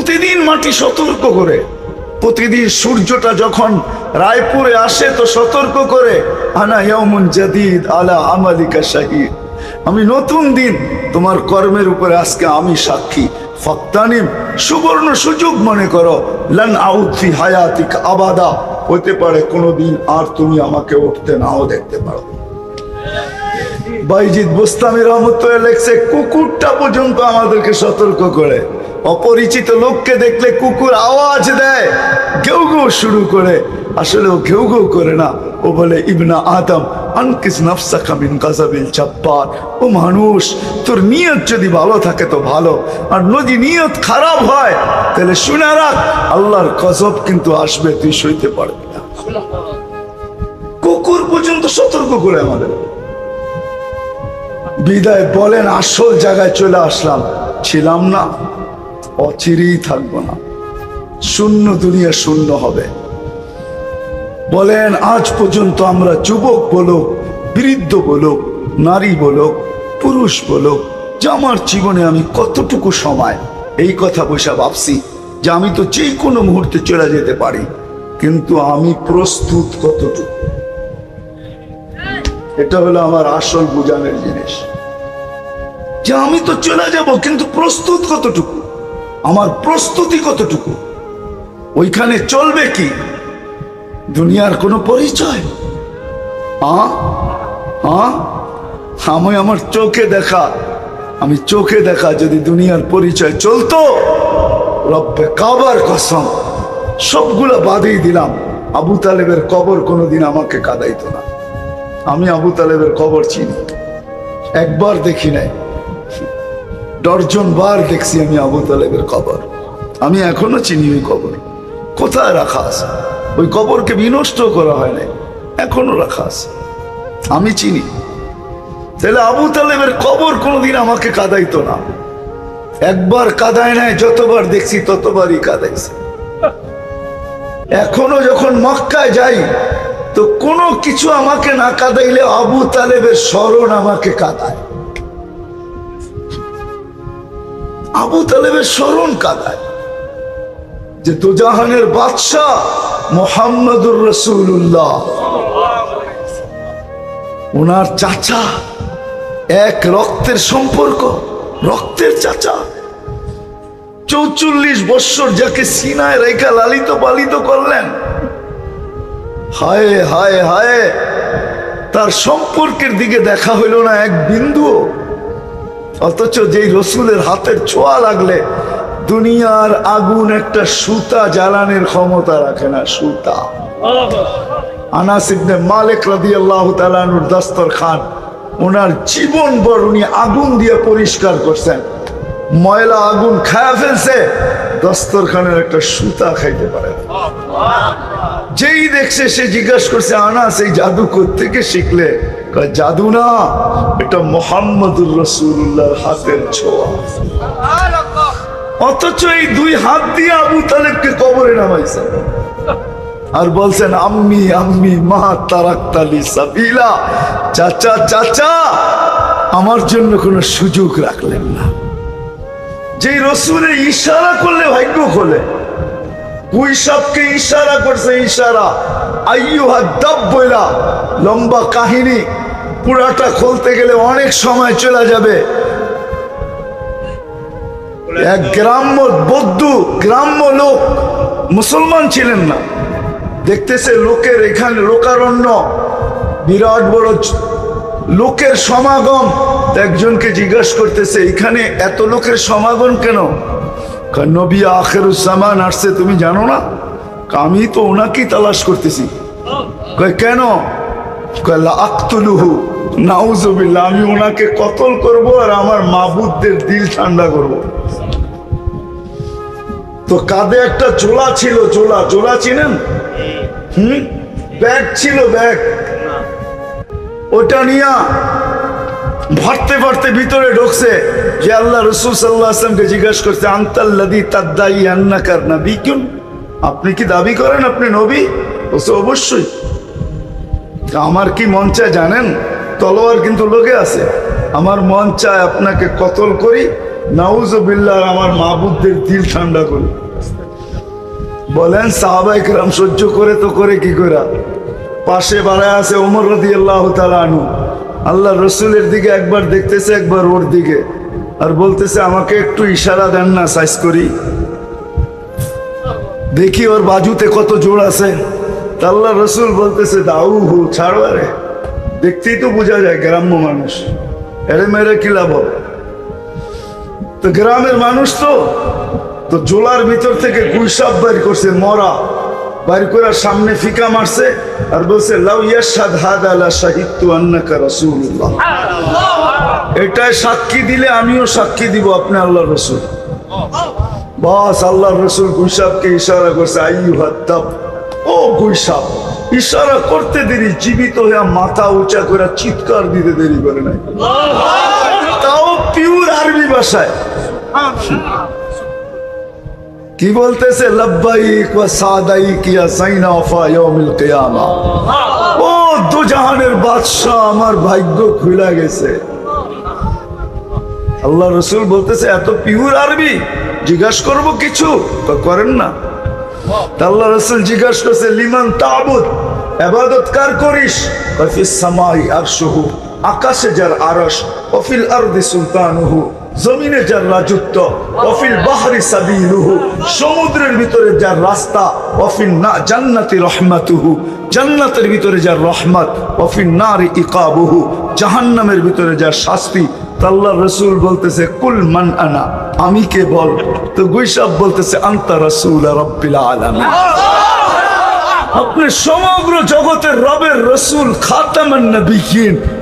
প্রতিদিন মাটি সতর্ক করে। প্রতিদিন সূর্যটা যখন রায়পুরে আসে তো সতর্ক করে, আনা ইয়ামুন জাদিদ আলা আমালিকা শাহিদ। আমি নতুন দিন, তোমার কর্মের উপরে আজকে আমি সাক্ষী। ফক্তানিম, সুবর্ণ সুযোগ মনে করো, লান আউথি হায়াতিক আবাদা। হতে পারে কোনোদিন আর তুমি আমাকে উঠতে নাও দেখতে পারো। বাইজিৎ বুস্তামি রহমতুল্লাহ লেখছে, কুকুরটা পর্যন্ত আমাদেরকে সতর্ক করে। অপরিচিত লোককে দেখলে কুকুর আওয়াজ দেয়, ঘেউ ঘেউ শুরু করে। আসলে ও ঘেউ ঘেউ করে না। ও বলে, ইবনা আদম, আনকিস জব্বার। ও মানুষ, তোর নিয়ত যদি ভালো থাকে তো ভালো। আর নিয়ত খারাপ হয়, তাহলে আল্লাহর গজব কিন্তু আসবে, তুই পারবি না। কুকুর পর্যন্ত সতর্ক করে আমাদের। বিদায় বলেন, আসল জায়গায় চলে আসলাম। ছিলাম না। অচিরেই থাকব না। শূন্য দুনিয়া শূন্য হবে। বলেন, আজ পর্যন্ত আমরা যুবক বলুক, বৃদ্ধ বলুক, নারী বলুক, পুরুষ বলুক, যে আমার জীবনে আমি কতটুকু সময়, এই কথা বসে ভাবছি যে আমি তো যে কোনো মুহূর্তে চলে যেতে পারি, কিন্তু আমি প্রস্তুত কতটুকু? এটা হলো আমার আসল বোঝানোর জিনিস। যে আমি তো চলে যাব, কিন্তু প্রস্তুত কতটুকু? আমার প্রস্তুতি কতটুকু? ওইখানে চলবে কি? দুনিয়ার কোনো পরিচয়? আমি আমার চোখে দেখা, আমি চোখে দেখা যদি দুনিয়ার পরিচয় চলতো, রব্বে কাবার কসম, সবগুলো বাদেই দিলাম। আবু তালেবের কবর কোনোদিন আমাকে কাদাইতো না। আমি আবু তালেবের কবর চিনি। একবার দেখি নাই। ডর্জন বার দেখছি আমি আবু তালেবের কবর। আমি এখনও চিনি ওই কবর। কোথায় রাখা আছে? ওই কবরকে বিনষ্ট করা হয় নাই। এখনও রাখা আছে। আমি চিনি। তাহলে আবু তালেবের কবর কোনোদিন আমাকে কাদাইতো না। একবার কাদায় নাই, যতবার দেখছি ততবারই কাদাইছে। এখনও যখন মক্কায় যাই, তো কোনো কিছু আমাকে না কাদাইলে আবু তালেবের স্মরণ আমাকে কাদায়। আবু তালেবের স্মরণ কাদায় যে দুজাহানের বাদশাহ মোহাম্মদুর রসুল্লাহ ওনার চাচা এক রক্তের সম্পর্ক, রক্তের চাচা। চৌচল্লিশ বৎসর যাকে সিনায় রেখা লালিত পালিত করলেন, হায় হায় হায়, তার সম্পর্কের দিকে দেখা হইল না এক বিন্দু অথচ যেই রসুলের হাতের ছোঁয়া লাগলে দুনিয়ার আগুন একটা সুতা জ্বালানের ক্ষমতা রাখে না, সুতা। আনাস ইবনে মালিক রাদিয়াল্লাহু তাআলার দস্তর খান ওনার জীবন ভর উনি আগুন দিয়ে পরিষ্কার করছেন। ময়লা আগুন খায়া ফেলছে, দস্তরখানের একটা সুতা খাইতে পারে। যেই দেখছে, সে জিজ্ঞাসা করছে, আনাস, এই জাদু থেকে শিখলে? জাদু না, এটা মোহাম্মদুর রসুল্লাহর হাতের ছোঁয়া। অথচ এই দুই হাত দিয়ে আবু তালেবকে কবরে নামাইছে। আর বলছেন, আম্মি আম্মি, মা তারাক্তালি সাবিলা। চাচা চাচা, আমার জন্য কোনো সুযোগ রাখলেন না। যেই রসুলের ইশারা করলে ভাগ্য খোলে কুই সাপকে ইশারা করছে ইশারা। আইয়ু হাদ্দাব বইলা লম্বা কাহিনী। পুরাটা খুলতে গেলে অনেক সময় চলে যাবে। এক গ্রাম্য বৌদ্ধ, গ্রাম্য লোক মুসলমান ছিলেন না। দেখতেছে লোকের এখানে লোকারণ্য, বিরাট বড় লোকের সমাগম। একজনকে জিজ্ঞাসা করতেছে, এখানে এত লোকের সমাগম কেন? নবী আখেরুজ্জামান আসছে, তুমি জানো না? আমি তো ওনাকেই তালাশ করতেছি। কেন? আমি ওনাকে কতল করব আর আমার মাবুদদের দিল ঠান্ডা করব। তো কাঁধে একটা জোলা ছিল জোলা জোলা চিনেন? হুম? ব্যাগ ছিল, ব্যাগ। ওটা নিয়া ভরতে ভরতে ভিতরে ঢুকছে যে আল্লাহ রসুল সাল্লাহ আসলামকে জিজ্ঞাসা করছে আন্তাল্লাদি তাদ্দাই আন্নাকার নবী কিউন আপনি কি দাবি করেন আপনি নবী? অবশ্যই। আমার কি মন চায় জানেন? তলোয়ার কিন্তু লোকে আছে। আমার মন চায় আপনাকে কতল করি, নাউজবিল্লাহ আমার মাহবুবদের দিল ঠান্ডা করি। বলেন সাহাবাই রাম সহ্য করে তো করে কি করে? পাশে বাড়ায় আছে ওমর রদি আল্লাহ আনু আল্লাহ রসুলের দিকে একবার দেখতেছে, একবার ওর দিকে। আর বলতেছে, আমাকে একটু ইশারা দেন না সাইজ করি। দেখি ওর বাজুতে কত জোর আছে। আল্লাহ রসুল বলতেছে দাউ হু ছাড়ো আরে। দেখতেই তো বোঝা যায় গ্রাম্য মানুষ। এরে মেরে কি লাভ? তো গ্রামের মানুষ তো তো জোলার ভিতর থেকে গুইসাপ বাইর করছে, মরা। বাইর করে সামনে ফিকা মারছে আর বলছে, লাউ ইয়াশহাদ হাদা লা শাহিদতু আন্নাকা রাসূলুল্লাহ। এটাই সাক্ষী দিলে আমিও সাক্ষী দিব আপনি আল্লাহ রসুল। বাস আল্লাহ রসুল গুইসাবকে ইশারা করছে আইয়ু হাত্তাব ও গুইসাব ইশারা করতে দেরি, জীবিত হয়ে মাথা উঁচা করে চিৎকার দিতে দেরি করে নাই। তাও পিওর আরবি ভাষায়। কি বলতেছে? লব্বাইক ওয়া সাদাইক ইয়া সাইনা ইয়াউমিল কিয়ামা। ও আমার ভাগ্য খুলে গেছে। আল্লাহ রসুল বলতেছে, এত পিওর আরবি, জিজ্ঞাসা করব কিছু? তো করেন না। আল্লাহ রসুল জিজ্ঞাসা করছে, লিমান তাবুদ এবাদত কার করিস? সামাই আরশুহু, আকাশে যার আরশ অফিল আরদি সুলতানুহু, জমিনে যার রাজত্ব অফিল বাহারি সাবিলুহু, সমুদ্রের ভিতরে যার রাস্তা অফিল না, জান্নাতি রহমাতুহু, জান্নাতের ভিতরে যার রহমত অফিল নারি ইকাবুহু, জাহান্নামের ভিতরে যার শাস্তি আল্লাহ রসুল বলতেছে, কুল মান আনা। আমি কে বল? তো গুইসাব বলতেছে, আন্তা রসুল আলামিন। আপনি সমগ্র জগতের রবের রসুল খাতামান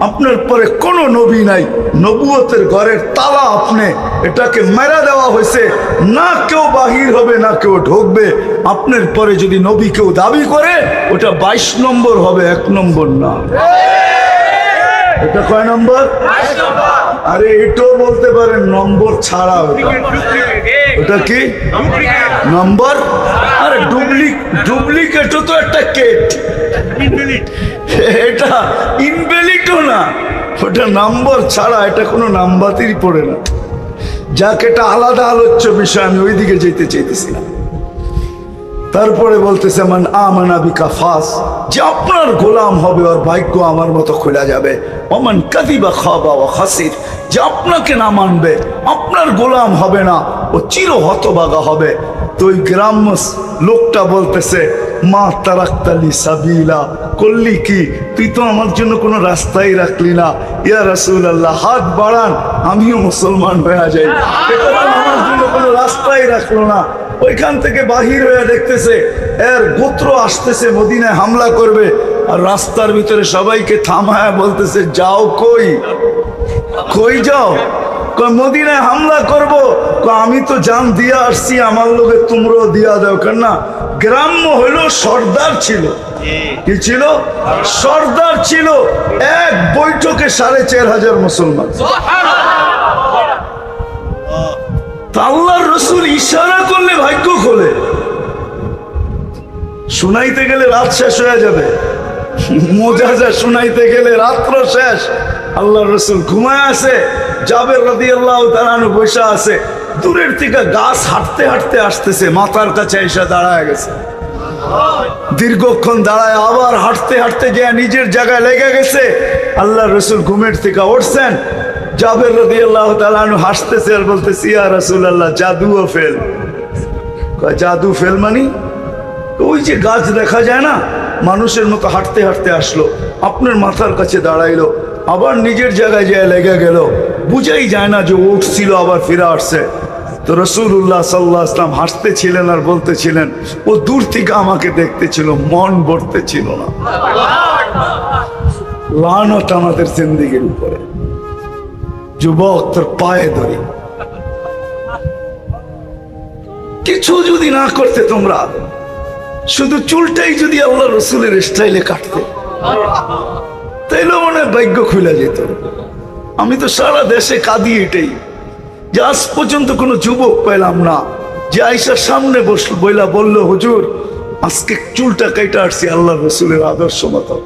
আপনার পরে কোনো নবী নাই। নবুয়তের ঘরের তালা আপনি। এটাকে মেরা দেওয়া হয়েছে। না কেউ বাহির হবে, না কেউ ঢুকবে। আপনার পরে যদি নবী কেউ দাবি করে, ওটা বাইশ নম্বর হবে, এক নম্বর না। এটা কয় নম্বর। আরে এটাও বলতে পারেন নম্বর ছাড়া ওটা। ওটা কি? নম্বর? আরে ডুপ্লিক ডুপ্লিকেটও তো একটা কেট। এটা ইনভ্যালিডও না। ওটা নাম্বার ছাড়া এটা কোনো নাম্বারই পড়ে না। যাকে এটা আলাদা আলোচ্য বিষয় আমি ওইদিকে যেতে চাইতেছিলাম। তারপরে বলতেছে, মান আমানা বিকা ফাস যে আপনার গোলাম হবে, ওর ভাগ্য আমার মতো খোলা যাবে। অমান কাদিবা খাবা ও হাসির যে আপনাকে না মানবে, আপনার গোলাম হবে না, ও চির হতবাগা হবে। তো ওই গ্রাম্য লোকটা বলতেছে, মা তারাক্তালি সাবিলা, করলি কি? তুই তো আমার জন্য কোনো রাস্তাই রাখলি না। ইয়া রাসূল আল্লাহ হাত বাড়ান, আমিও মুসলমান হয়ে যাই। আমার জন্য কোনো রাস্তাই রাখল না। ওইখান থেকে বাহির হয়ে দেখতেছে, এর গোত্র আসতেছে, মদিনায় হামলা করবে, আর রাস্তার ভিতরে সবাইকে থামায় বলতেছে, যাও কই? কই যাও? মদিনায় হামলা করব? আমি তো জান দিয়া আসছি, আমার লোকে তোমরাও দিয়া দাও। কেন না গ্রাম্য হইল সর্দার ছিল। কি ছিল? সর্দার ছিল। এক বৈঠকে সাড়ে চার হাজার মুসলমান তা আল্লাহর রসুল ইশারা করলে ভাগ্য খোলে। শুনাইতে গেলে রাত শেষ হয়ে যাবে। মোজাজা শুনাইতে গেলে রাত্র শেষ। আল্লাহ রসুল ঘুমায় আছে, জাবের রাদি আল্লাহ তারানু বৈশা আছে। দূরের থেকে গাছ হাঁটতে হাঁটতে আসতেছে, মাথার কাছে এসে দাঁড়ায় গেছে। দীর্ঘক্ষণ দাঁড়ায় আবার হাঁটতে হাঁটতে গিয়ে নিজের জায়গায় লেগে গেছে। আল্লাহ রসুল ঘুমের থেকে উঠছেন জাবের রদি আল্লাহ তালানু হাসতেছে আর বলতেছে ইয়া রসুল আল্লাহ জাদুও ফেল। জাদু ফেল মানি? ওই যে গাছ দেখা যায় না মানুষের মতো হাঁটতে হাঁটতে আসলো আপনার মাথার কাছে দাঁড়াইলো আবার নিজের জায়গায় যায় লেগে গেল বুঝাই যায় না যে ও উঠছিল আবার ফিরে আসছে। তো রসুল্লাহ সাল্লাহ আসলাম হাসতেছিলেন আর বলতেছিলেন ও দূর থেকে আমাকে দেখতেছিল মন ভরতে ছিল না লানত আমাদের জিন্দিগির উপরে। যুবক, তোর পায়ে ধরি। কিছু যদি না করতে তোমরা, শুধু চুলটাই যদি আল্লাহ রসুলের স্টাইলে কাটতে, তাইলে মনে ভাগ্য খুলে যেত। আমি তো সারা দেশে কাঁদি এটাই। যে আজ পর্যন্ত কোনো যুবক পেলাম না, যে আইসার সামনে বসল, বইলা বলল, হুজুর, আজকে চুলটা কেটে আসছি আল্লাহ রসুলের আদর্শ মতো।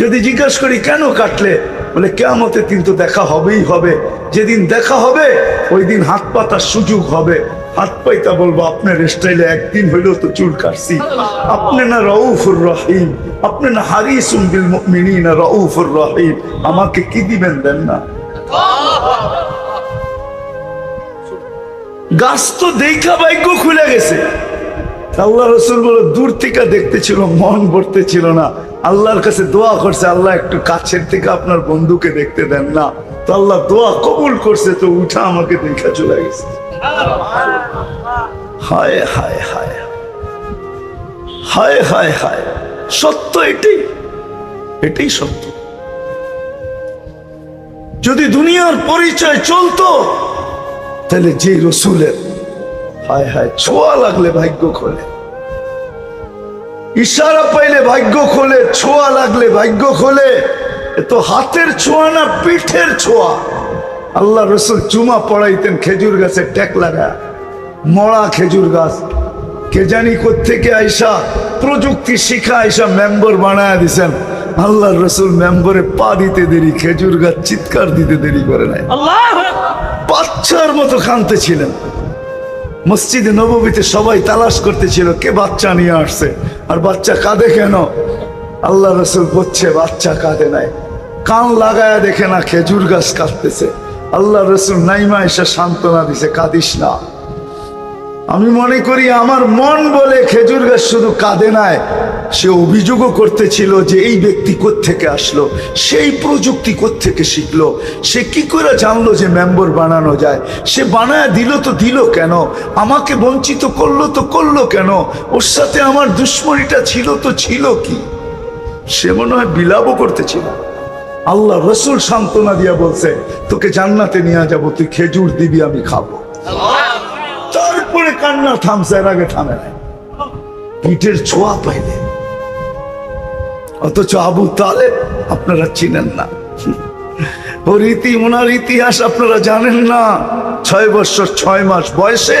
যদি জিজ্ঞাসা করি, কেন কাটলে? বলে কেমতে কিন্তু দেখা হবেই হবে। যেদিন দেখা হবে ওই দিন হাত পাতার সুযোগ হবে। হাত পাইতা বলব, আপনার স্টাইলে একদিন হইলেও তো চুল কাটছি। আপনি না রউফুর রহিম, আপনি না হারিসুম বিল মুমিনিনা রউফুর রহিম। আমাকে কি দিবেন দেন না? গাছ তো দেখা ভাগ্য খুলে গেছে। আল্লাহ রসুল বলে, দূর থেকে দেখতেছিল মন ভরতে ছিল না। আল্লাহর কাছে দোয়া করছে, আল্লাহ একটু কাছের থেকে আপনার বন্ধুকে দেখতে দেন। না, তো আল্লাহ দোয়া কবুল করছে, তো উঠা আমাকে দেখা চলে গেছে। হায় হায় হায়। হায় হায় হায়। সত্য এটাই। এটাই সত্য। যদি দুনিয়ার পরিচয় চলতো, তাহলে যে রসুলের, হায় হায়, ছোঁয়া লাগলে ভাগ্য খোলে ইশারা পাইলে ভাগ্য খোলে ছোঁয়া লাগলে ভাগ্য খোলে। এ তো হাতের ছোঁয়া না পিঠের ছোঁয়া। আল্লাহ রসুল চুমা পড়াইতেন খেজুর গাছে ট্যাক লাগা। মরা খেজুর গাছ। কে জানি থেকে আইসা প্রযুক্তি শিখা আইসা মেম্বার বানায় দিছেন। আল্লাহ রসুল মেম্বরে পা দিতে দেরি খেজুর গাছ চিৎকার দিতে দেরি করে নাই। আল্লাহ বাচ্চার মতো কানতে ছিলেন। মসজিদে নবমীতে সবাই তালাশ করতেছিল, কে বাচ্চা নিয়ে আসছে? আর বাচ্চা কাঁদে কেন? আল্লাহ রসুল বলছে, বাচ্চা কাঁদে নাই। কান লাগায়া দেখে না খেজুর গাছ কাঁদতেছে। আল্লাহ রসুল নাইমা এসে সান্ত্বনা দিছে, কাঁদিস না। আমি মনে করি আমার মন বলে খেজুর গাছ শুধু কাঁদে নাই। সে অভিযোগও করতেছিল যে এই ব্যক্তি থেকে আসলো, সেই প্রযুক্তি থেকে শিখলো। সে কি করে জানলো যে মেম্বার বানানো যায়? সে বানায় দিল তো দিল কেন? আমাকে বঞ্চিত করল তো করল কেন? ওর সাথে আমার দুশ্মনীটা ছিল তো ছিল কি? সে মনে হয় বিলাপও করতেছিল। আল্লাহ রসুল সান্ত্বনা দিয়া বলছে, তোকে জান্নাতে নিয়ে যাব, তুই খেজুর দিবি, আমি খাব। কান্না থামছে, এর আগে থামে নাই। পিঠের ছোঁয়া পাইলে অথচ আবু তালে আপনারা চিনেন না। ওর ওনার ইতিহাস আপনারা জানেন না। ছয় বছর, ছয় মাস বয়সে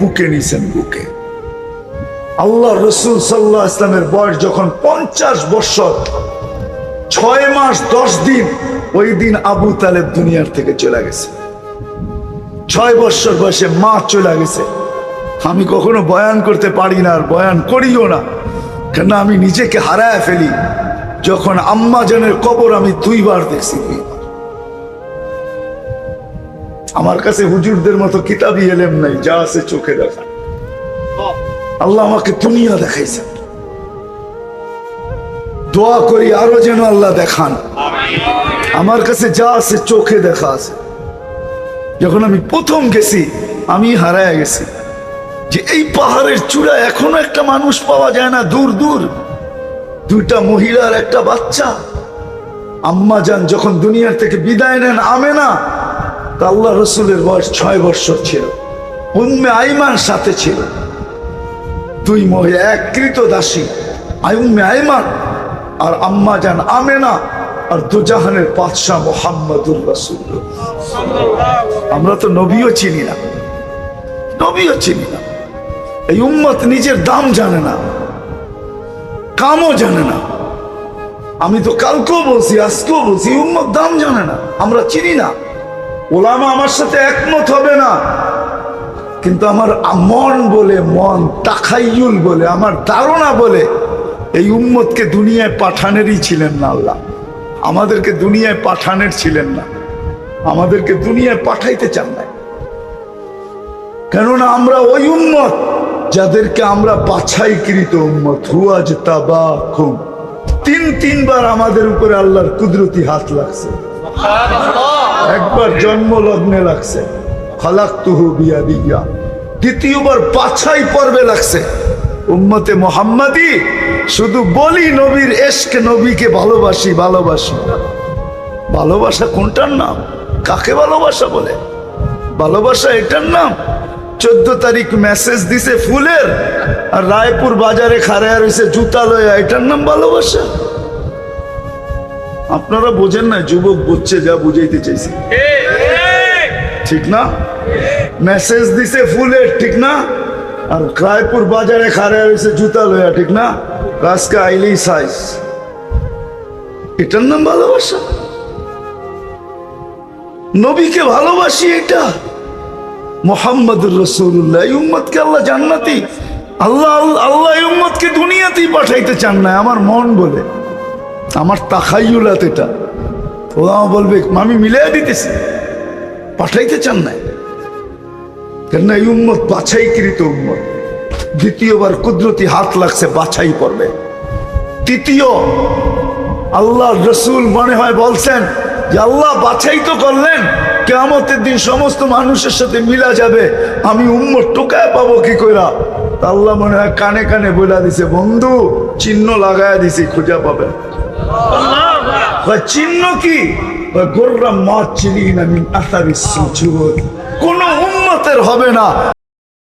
বুকে নিছেন বুকে। আল্লাহ রসুল সাল্লাহ ইসলামের বয়স যখন পঞ্চাশ বছর, ছয় মাস, দশ দিন, ওই দিন আবু তালেব দুনিয়ার থেকে চলে গেছে। ছয় বছর বয়সে মা চলে গেছে। আমি কখনো বয়ান করতে পারি না আর বয়ান করিও না। কেন আমি নিজেকে হারায় ফেলি। যখন আম্মা জানের কবর আমি দুইবার দেখছি। আমার কাছে হুজুরদের মতো কিতাবই এলেম নাই, যা আছে চোখে দেখা। আল্লাহ আমাকে দুনিয়া দেখাইছে। দোয়া করি আরও যেন আল্লাহ দেখান। আমার কাছে যা আছে চোখে দেখা আছে। যখন আমি প্রথম গেছি, আমি হারায় গেছি। যে এই পাহাড়ের চূড়া এখনও একটা মানুষ পাওয়া যায় না, দূর দূর। দুইটা মহিলার একটা বাচ্চা। আম্মা যান যখন দুনিয়ার থেকে বিদায় নেন আমে না তা আল্লাহ রসুলের বয়স ছয় বৎসর ছিল। উম্মে আইমান সাথে ছিল। দুই মহিলা এক দাসী। আইম্মে আইমান আর আম্মা যান আমেনা আর দুজাহানের বাদশাহ মোহাম্মদুর রসুল্লাহ আমরা তো নবীও চিনি না। নবীও চিনি না। এই উম্মত নিজের দাম জানে না, কামও জানে না। আমি তো কালকেও বলছি, আজকেও বলছি উম্মত দাম জানে না, আমরা চিনি না। ওলামা আমার সাথে একমত হবে না। কিন্তু আমার মন বলে, মন তাকাইয়ুল বলে, আমার ধারণা বলে, এই উম্মতকে দুনিয়ায় পাঠানেরই ছিলেন না আল্লাহ। আমাদেরকে দুনিয়ায় পাঠানের ছিলেন না। আমাদেরকে দুনিয়ায় পাঠাইতে চান না কেননা আমরা ওই উম্মত যাদেরকে আমরা বাছাইকৃত উম্মত। হুয়াজ তাবাকুম তিন তিনবার আমাদের উপরে আল্লাহর কুদরতি হাত লাগছে। একবার জন্ম লগ্নে লাগছে বিয়া দ্বিতীয়বার বাছাই পর্বে লাগছে। উম্মতে মোহাম্মদী শুধু বলি নবীর এসক নবীকে ভালোবাসি ভালোবাসি ভালোবাসা কোনটার নাম? কাকে ভালোবাসা বলে? ভালোবাসা এটার নাম? চোদ্দ তারিখ মেসেজ দিছে ফুলের, আর রায়পুর বাজারে খারায় রয়েছে জুতা লয়া, এটার নাম ভালোবাসা? আপনারা বোঝেন না, যুবক বুঝছে, যা বুঝাইতে চাইছি। ঠিক না? মেসেজ দিছে ফুলের, ঠিক না? আর রায়পুর বাজারে খারায় রয়েছে জুতা লয়া, ঠিক না? আজকে আইলেই সাইজ এটার নাম ভালোবাসা? নবীকে ভালোবাসি এটা। মোহাম্মদুর রসুল্লাহ এই উম্মতকে আল্লাহ জান্নাতি। আল্লাহ, আল্লাহ- উম্মতকে দুনিয়াতেই পাঠাইতে চান না, আমার মন বলে। আমার তাকাইউলাত এটা। ওরা বলবে আমি মিলিয়ে দিতেছি। পাঠাইতে চান না কেননা এই উম্মত বাছাইকৃত উম্মত। দ্বিতীয়বার কুদরতি হাত লাগছে, বাছাই করবে তৃতীয় আল্লাহ রসুল মনে হয় বলছেন আল্লাহ বাছাই তো করলেন কেমতের দিন সমস্ত মানুষের সাথে মিলা যাবে। আমি উম্মত টোকায় পাবো কি কইরা? আল্লাহ মনে হয় কানে কানে বইলা দিছে বন্ধু চিহ্ন লাগায় দিছি খুঁজে পাবে চিহ্ন কি? কয়, গোর্রা মাছ চিনি না কোন উম্মতের হবে না।